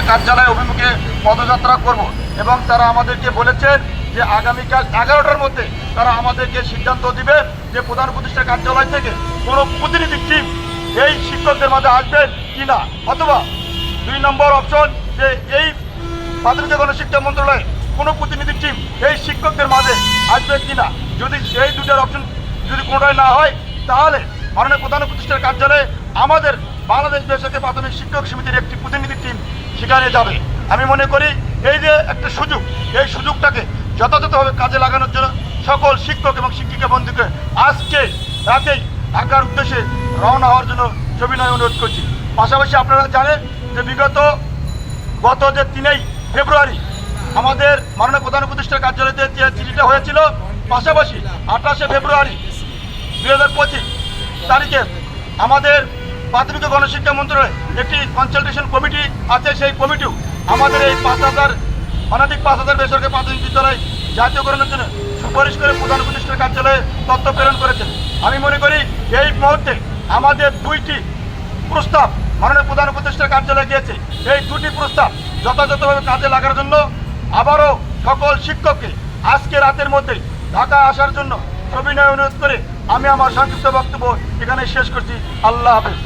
কার্যালয় অভিমুখে পদযাত্রা করব এবং তারা আমাদেরকে বলেছেন যে আগামীকাল এগারোটার মধ্যে তারা আমাদেরকে সিদ্ধান্ত দিবে যে প্রধান প্রতিষ্ঠা কার্যালয় থেকে কোনো প্রতিনিধি টিম এই শিক্ষকদের মাঝে আসবেন কি না। অথবা দুই নম্বর অপশন যে এই প্রাথমিক গণশিক্ষা মন্ত্রণালয়ে কোনো প্রতিনিধি টিম এই শিক্ষকদের মাঝে আসবে কিনা যদি এই দুটার অপশন যদি কোনোটাই না হয়, তাহলে মাননীয় প্রধান উপদেষ্টার কার্যালয়ে আমাদের বাংলাদেশ বেসরকারি প্রাথমিক শিক্ষক সমিতির একটি প্রতিনিধি টিম সেখানে যাবে। আমি মনে করি এই যে একটা সুযোগ, এই সুযোগটাকে যথাযথভাবে কাজে লাগানোর জন্য সকল শিক্ষক এবং শিক্ষিকা বন্ধুকে আজকে রাতেই ঢাকার উদ্দেশ্যে রওনা হওয়ার জন্য সবিনয় অনুরোধ করছি। পাশাপাশি আপনারা জানেন যে বিগত গত যে তিনই ফেব্রুয়ারি আমাদের মাননীয় প্রধান উপদেষ্টার কার্যালয়তে যে চিঠিটা হয়েছিল, পাশাপাশি আঠাশে ফেব্রুয়ারি দুই হাজার পঁচিশ তারিখে আমাদের প্রাথমিক গণশিক্ষা মন্ত্রণালয়ে একটি কনসালটেশন কমিটি আছে, সেই কমিটিও আমাদের এই পাঁচ হাজার অনাধিক পাঁচ হাজার বেসরকারি প্রাথমিক বিদ্যালয় জাতীয়করণের জন্য সুপারিশ করে প্রধান উপদেষ্টার কার্যালয়ে তথ্য প্রেরণ করেছেন আমি মনে করি এই মুহূর্তে আমাদের দুইটি প্রস্তাব মাননীয় প্রধান উপদেষ্টার কার্যালয়ে গিয়েছে। এই দুটি প্রস্তাব যথাযথভাবে কাজে লাগার জন্য আবারও সকল শিক্ষককে আজকে রাতের মধ্যে ঢাকা আসার জন্য সবিনয় অনুরোধ করে আমি আমার সংক্ষিপ্ত বক্তব্য এখানে শেষ করছি। আল্লাহ হাফেজ।